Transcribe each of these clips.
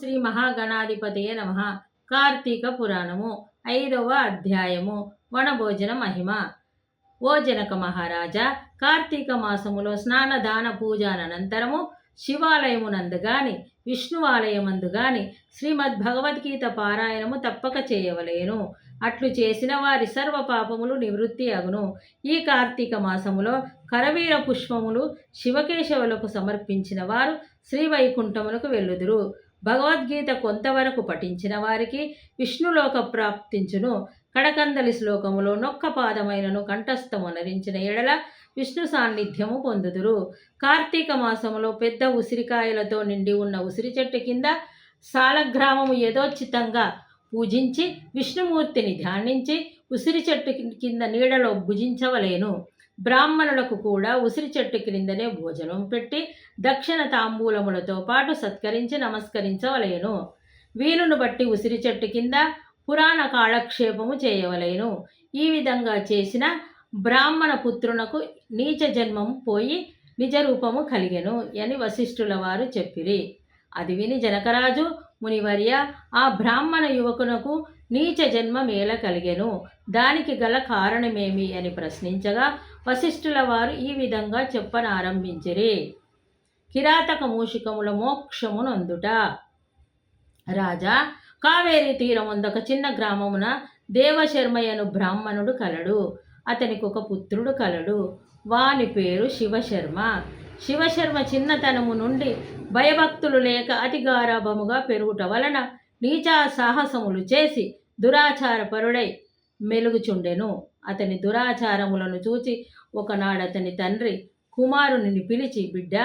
శ్రీ మహాగణాధిపతియే నమ. కార్తీక పురాణము ఐదవ అధ్యాయము వనభోజన మహిమ. ఓ జనక మహారాజా కార్తీక మాసములో స్నాన దాన పూజానంతరము శివాలయమునందు గాని విష్ణువాలయమందు గాని శ్రీమద్ భగవద్గీత పారాయణము తప్పక చేయవలేను. అట్లు చేసిన వారి సర్వ పాపములు నివృత్తి అగును. ఈ కార్తీక మాసములో కరవీర పుష్పములు శివకేశవులకు సమర్పించిన వారు శ్రీవైకుంఠములకు వెళ్ళుదురు. భగవద్గీత కొంతవరకు పఠించిన వారికి విష్ణులోక ప్రాప్తించును. కడకందలి శ్లోకములో నొక్క పాదమైనను కంఠస్థమునరించిన ఎడల విష్ణు సాన్నిధ్యము పొందుదురు. కార్తీక మాసములో పెద్ద ఉసిరికాయలతో నిండి ఉన్న ఉసిరి చెట్టు కింద సాలగ్రామము యథోచితంగా పూజించి విష్ణుమూర్తిని ధ్యానించి ఉసిరి చెట్టు కింద నీడలో భుజించవలేను. బ్రాహ్మణులకు కూడా ఉసిరి చెట్టు క్రిందనే భోజనం పెట్టి దక్షిణ తాంబూలములతో పాటు సత్కరించి నమస్కరించవలేను. వీలును బట్టి ఉసిరి చెట్టు కింద పురాణ కాలక్షేపము చేయవలేను. ఈ విధంగా చేసిన బ్రాహ్మణ పుత్రునకు నీచ జన్మము పోయి నిజరూపము కలిగెను అని వశిష్ఠుల వారు చెప్పిరి. అది విని జనకరాజు మునివర్య ఆ బ్రాహ్మణ యువకునకు నీచ జన్మ మేల కలిగెను. దానికి గల కారణమేమి అని ప్రశ్నించగా వశిష్ఠుల వారు ఈ విధంగా చెప్పనారంభించిరి. కిరాతక మూషికముల మోక్షమునందుట రాజా కావేరీ తీరముందొక చిన్న గ్రామమున దేవశర్మయ్యను బ్రాహ్మణుడు కలడు. అతనికి ఒక పుత్రుడు కలడు. వాని పేరు శివశర్మ. శివశర్మ చిన్నతనము నుండి భయభక్తులు లేక అతి గారాభముగా పెరుగుట వలన నీచా సాహసములు చేసి దురాచారపరుడై మెలుగుచుండెను. అతని దురాచారములను చూచి ఒకనాడు అతని తండ్రి కుమారుని పిలిచి బిడ్డ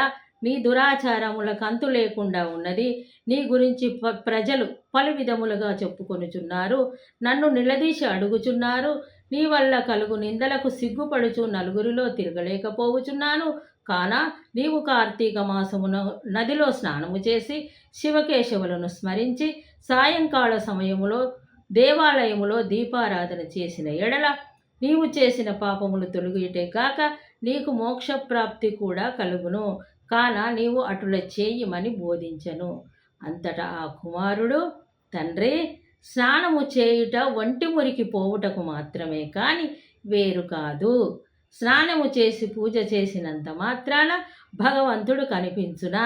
నీ దురాచారములకు అంతు లేకుండా ఉన్నది. నీ గురించి ప ప్రజలు పలు విధములుగా చెప్పుకొనుచున్నారు. నన్ను నిలదీసి అడుగుచున్నారు. నీ వల్ల కలుగు నిందలకు సిగ్గుపడుచు నలుగురిలో తిరగలేకపోవుచున్నాను. కాన నీవు కార్తీక మాసమున నదిలో స్నానము చేసి శివకేశవులను స్మరించి సాయంకాల సమయములో దేవాలయములో దీపారాధన చేసిన ఎడల నీవు చేసిన పాపములు తొలగిటే కాక నీకు మోక్షప్రాప్తి కూడా కలుగును. కాన నీవు అటుల చేయమని బోధించను. అంతటా ఆ కుమారుడు తండ్రి స్నానము చేయుట ఒంటి మురికి పోవుటకు మాత్రమే కాని వేరు కాదు. స్నానము చేసి పూజ చేసినంత మాత్రాన భగవంతుడు కనిపించునా?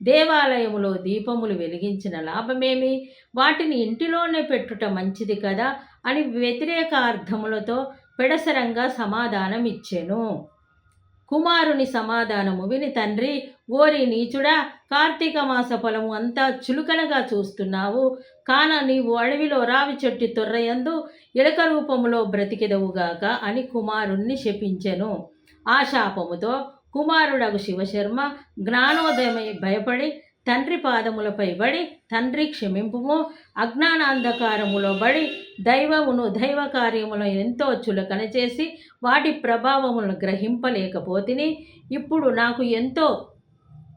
దేవాలయములో దీపములు వెలిగించిన లాభమేమి? వాటిని ఇంటిలోనే పెట్టుట మంచిది కదా అని వ్యతిరేక అర్థములతో పెడసరంగా సమాధానం ఇచ్చెను కుమారుని సమాధానము విని తండ్రి ఓరి నీచుడా కార్తీక మాస పొలము అంతా చులుకనగా చూస్తున్నావు. కాన నీవు అడవిలో రావి చెట్టు తొర్రయందు ఇలక రూపములో బ్రతికెదవుగాక అని కుమారుణ్ణి శపించెను. ఆ శాపముతో కుమారుడగు శివశర్మ జ్ఞానోదయమై భయపడి తండ్రి పాదములపై బడి తండ్రి క్షమింపుము. అజ్ఞానాంధకారములో బడి దైవమును దైవ కార్యములను ఎంతో చులకన చేసి వాటి ప్రభావములను గ్రహింపలేకపోతిని. ఇప్పుడు నాకు ఎంతో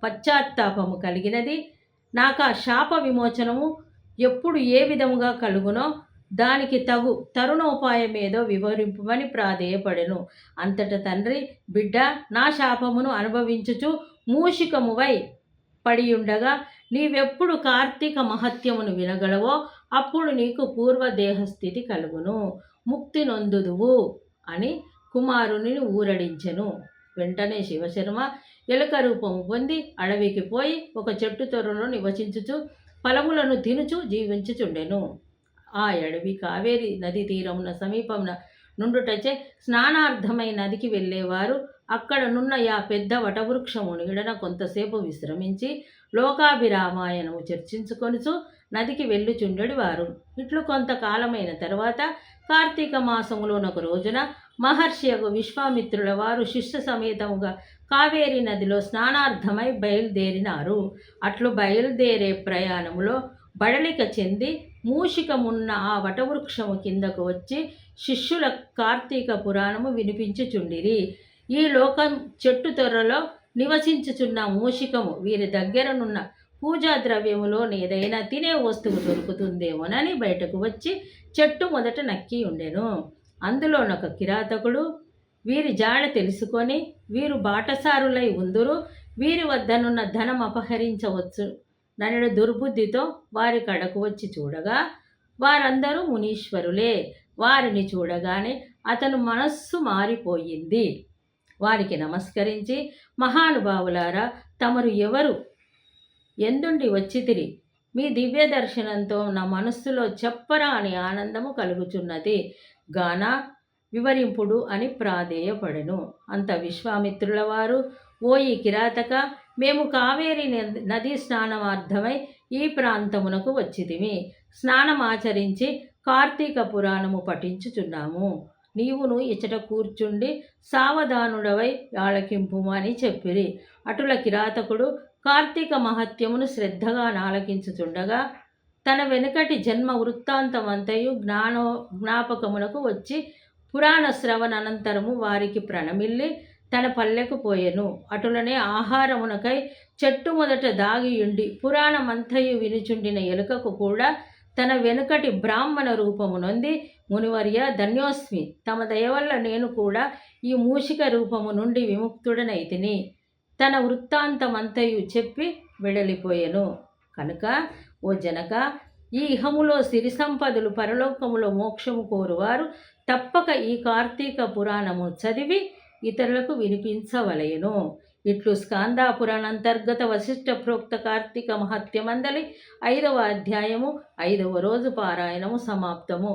పశ్చాత్తాపము కలిగినది. నాకు ఆ శాప విమోచనము ఎప్పుడు ఏ విధముగా కలుగునో దానికి తగు తరుణోపాయమేదో వివరింపమని ప్రాధేయపడెను. అంతట తండ్రి బిడ్డ నా శాపమును అనుభవించుచు మూషికమువై పడి ఉండగా నీవెప్పుడు కార్తీక మహత్యమును వినగలవో అప్పుడు నీకు పూర్వ దేహస్థితి కలుగును. ముక్తి నొందుదువు అని కుమారుని ఊరడించెను. వెంటనే శివశర్మ ఎలుక రూపము పొంది అడవికి పోయి ఒక చెట్టు తొర్రలో నివసించుచు ఫలములను తినుచు జీవించుచుండెను. ఆ అడవి కావేరి నది తీరమున సమీపమున నుండుటచే స్నానార్థమై నదికి వెళ్ళేవారు అక్కడనున్న ఆ పెద్ద వటవృక్షము నీడన కొంతసేపు విశ్రమించి లోకాభిరామాయణము చర్చించుకొనుచు నదికి వెళ్ళుచుండడి వారు. ఇట్లు కొంతకాలమైన తర్వాత కార్తీక మాసములోనొక రోజున మహర్షి యొక్క విశ్వామిత్రుల వారు శిష్య సమేతముగా కావేరి నదిలో స్నానార్థమై బయలుదేరినారు. అట్లు బయలుదేరే ప్రయాణములో బడలిక చెంది మూషికమున్న ఆ వటవృక్షము కిందకు వచ్చి శిష్యుల కార్తీక పురాణము వినిపించుచుండిరి. ఈ లోకం చెట్టు తొర్రలో నివసించుచున్న మూషికము. వీరి దగ్గరనున్న పూజా ద్రవ్యములోని ఏదైనా తినే వస్తువు దొరుకుతుందేమోనని బయటకు వచ్చి చెట్టు మొదట నక్కి ఉండెను. అందులోనొక కిరాతకుడు వీరి జాడ తెలుసుకొని వీరు బాటసారులై ఉందురు. వీరి వద్దనున్న ధనం అపహరించవచ్చు నన్ను దుర్బుద్ధితో వారి కడకు వచ్చి చూడగా వారందరూ మునీశ్వరులే. వారిని చూడగానే అతను మనస్సు మారిపోయింది. వారికి నమస్కరించి మహానుభావులారా తమరు ఎవరు? ఎందుండి వచ్చితిరి? మీ దివ్య దర్శనంతో నా మనస్సులో చెప్పరా అని ఆనందము కలుగుచున్నది. గాన వివరింపుడు అని ప్రాధేయపడెను. అంత విశ్వామిత్రుల వారు ఓ ఈ కిరాతక మేము కావేరి నది- నదీ స్నానమార్థమై ఈ ప్రాంతమునకు వచ్చితిమి. స్నానమాచరించి కార్తీక పురాణము పఠించుచున్నాము. నీవును ఇచ్చట కూర్చుండి సావధానుడవై ఆలకింపుమని అని చెప్పిరి. అటుల కిరాతకుడు కార్తీక మహత్యమును శ్రద్ధగా నాలకించుచుండగా తన వెనుకటి జన్మ వృత్తాంతమంతయు జ్ఞానో జ్ఞాపకమునకు వచ్చి పురాణ శ్రవణ అనంతరము వారికి ప్రణమిల్లి తన పల్లెకు పోయెను. అటులనే ఆహారమునకై చెట్టు మొదట దాగియుండి పురాణమంతయు వినుచుండిన ఎలుకకు కూడా తన వెనుకటి బ్రాహ్మణ రూపము నొంది మునివర్య ధన్యోస్మి తమ దయ వల్ల నేను కూడా ఈ మూషిక రూపము నుండి విముక్తుడనైతిని. తన వృత్తాంతమంతయు చెప్పి వెడలిపోయెను. కనుక ఓ జనక ఈ ఇహములో సిరి సంపదలు పరలోకములో మోక్షము కోరువారు తప్పక ఈ కార్తీక పురాణము చదివి ఇతరులకు వినిపించవలయను ఇట్లు స్కాందా పురాణాంతర్గత వశిష్ఠ ప్రోక్త కార్తీక మహత్యమందలి ఐదవ అధ్యాయము ఐదవ రోజు పారాయణము సమాప్తము.